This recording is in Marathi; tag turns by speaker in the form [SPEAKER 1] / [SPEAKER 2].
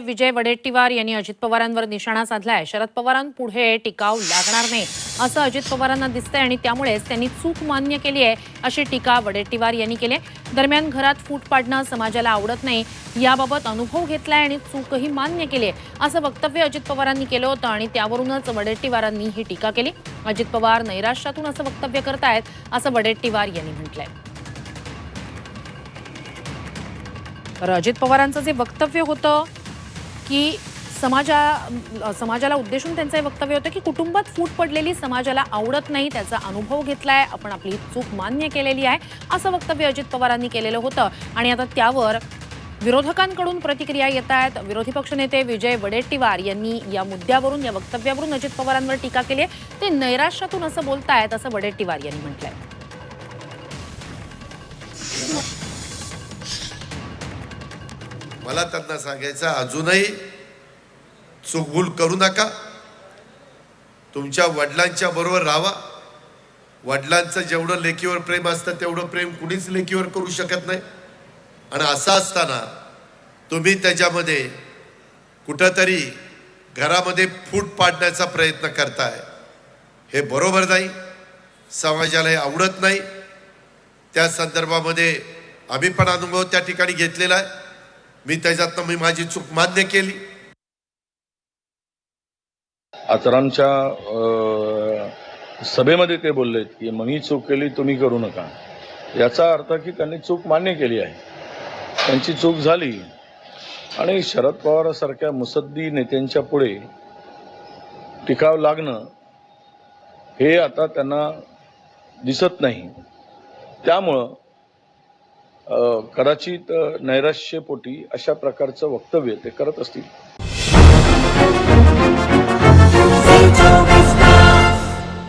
[SPEAKER 1] विजय वडेट्टीवार यांनी अजित पवारांवर निशाणा साधलाय. शरद पवारांपुढे टिकाव लागणार नाही असं अजित पवारांना दिसतंय आणि त्यामुळेच त्यांनी चूक मान्य केली आहे अशी टीका वडेट्टीवार यांनी केली आहे. दरम्यान घरात फूट पाडणं समाजाला आवडत नाही याबाबत अनुभव घेतलाय आणि चूकही मान्य केली आहे असं वक्तव्य अजित पवारांनी केलं होतं आणि त्यावरूनच वडेट्टीवारांनी ही टीका केली. अजित पवार नैराश्यातून असं वक्तव्य करतायत असं वडेट्टीवार यांनी म्हटलंय. तर अजित पवारांचं जे वक्तव्य होतं की समाजा समाजाला उद्देशून त्यांचं हे वक्तव्य होतं की कुटुंबात फूट पडलेली समाजाला आवडत नाही त्याचा अनुभव घेतला आहे आपण आपली चूक मान्य केलेली आहे असं वक्तव्य अजित पवारांनी केलेलं होतं. आणि आता त्यावर विरोधकांकडून प्रतिक्रिया येत आहेत विरोधी पक्षनेते विजय वडेट्टीवार यांनी या मुद्द्यावरून या वक्तव्यावरून अजित पवारांवर टीका केली आहे. ते नैराश्यातून असं बोलतायत असं वडेट्टीवार यांनी म्हटलंय.
[SPEAKER 2] मला त्यांना सांगायचं अजूनही चुकभूल करू नका. तुमच्या वडिलांच्या बरोबर राहा वडिलांचं जेवढं लेकीवर प्रेम असतं तेवढं प्रेम कुणीच लेकीवर करू शकत नाही. आणि असं असताना तुम्ही त्याच्यामध्ये कुठंतरी घरामध्ये फूट पाडण्याचा प्रयत्न करताय. हे बरोबर नाही. समाजाला हे आवडत नाही. त्या संदर्भामध्ये आम्ही पण अनुभव त्या ठिकाणी घेतलेला आहे. मी त्याच्यातनं मी माझी चूक मान्य केली.
[SPEAKER 3] आचरांच्या सभेमध्ये ते बोललेत की मी चूक केली तुम्ही करू नका. याचा अर्थ की त्यांनी चूक मान्य केली आहे. त्यांची चूक झाली. आणि शरद पवारासारख्या मुसद्दी नेत्यांच्या पुढे टिकाव लागणं हे आता त्यांना दिसत नाही. त्यामुळं कदाचित नैराश्यपोटी अशा प्रकारचं वक्तव्य ते करत असतील.